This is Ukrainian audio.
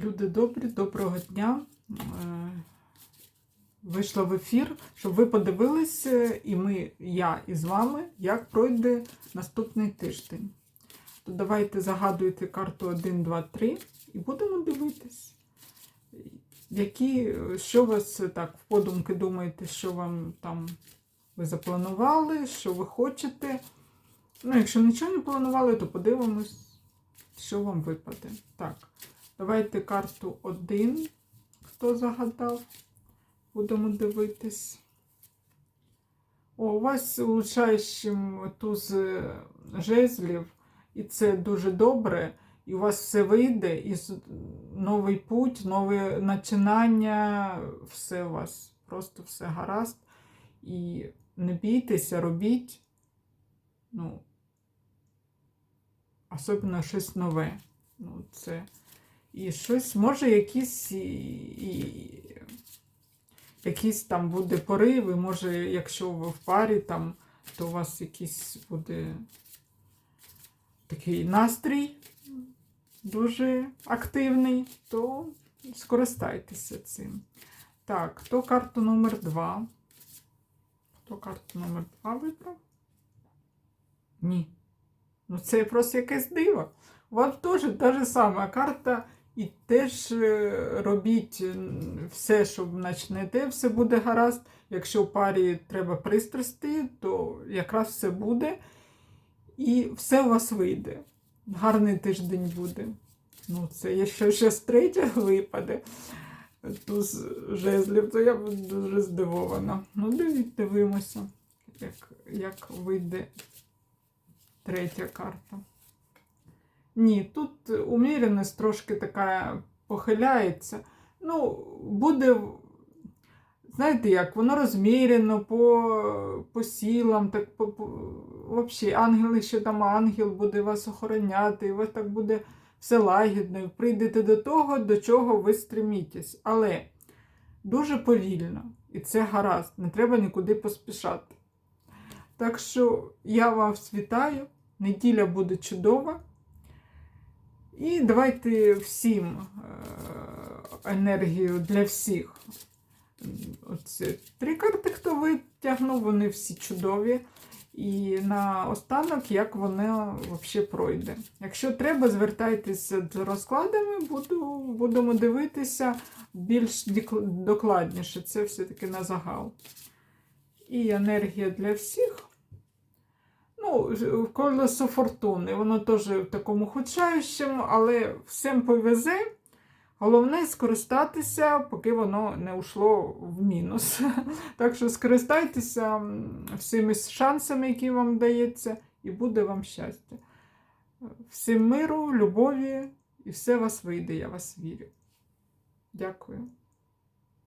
Люди добрі, доброго дня. Е, Вийшла в ефір, щоб ви подивилися, і ми, я і з вами, як пройде наступний тиждень. То давайте загадуйте карту 1, 2, 3 і будемо дивитись. Які, що вас так в подумки думаєте, що вам там ви запланували, що ви хочете. Ну, якщо нічого не планували, то подивимось, що вам випаде. Так, давайте карту 1, хто загадав. Будемо дивитись. О, у вас улучшаючим туз е, жезлів, і це дуже добре. І у вас все вийде, і новий путь, нове начинання, все у вас просто все гаразд. І не бійтеся, робіть. Ну, особливо щось нове. Ну, це. І щось, може, якісь і, і, якісь там буде пориви, може, якщо ви в парі, там, то у вас якийсь буде такий настрій дуже активний, то скористайтеся цим. Так, хто карту номер 2? Хто карту номер 2 вибрав? Ні. Ну, це просто якесь диво. У вас теж та ж сама карта, і теж е, робіть все, що почнете, все буде гаразд. Якщо в парі треба пристрасти, то якраз все буде. І все у вас вийде. Гарний тиждень буде. Ну, це якщо ще з третя випаде туз жезлів, то я буду дуже здивована. Ну, дивимося, як, як вийде третя карта. Ні, тут уміреність трошки така похиляється. Ну, буде, знаєте як, воно розмірено по, по силам, так по, по взагалі, ангели ще там ангел буде вас охороняти, і у вас так буде все лагідно, і прийдете до того, до чого ви стремітесь. Але дуже повільно, і це гаразд, не треба нікуди поспішати. Так що я вас вітаю, неділя буде чудова. І давайте всім е, енергію для всіх. Оце три карти, хто витягнув, вони всі чудові. І на останок, як воно взагалі пройде. Якщо треба, звертайтеся з розкладами, буду, будемо дивитися більш докладніше. Це все-таки на загал. І енергія для всіх. Ну, колесо фортуни, воно теж в такому худшаючому, але всім повезе. Головне скористатися, поки воно не ушло в мінус. Так що скористайтеся всіми шансами, які вам дається, і буде вам щастя. Всім миру, любові, і все вас вийде, я вас вірю. Дякую.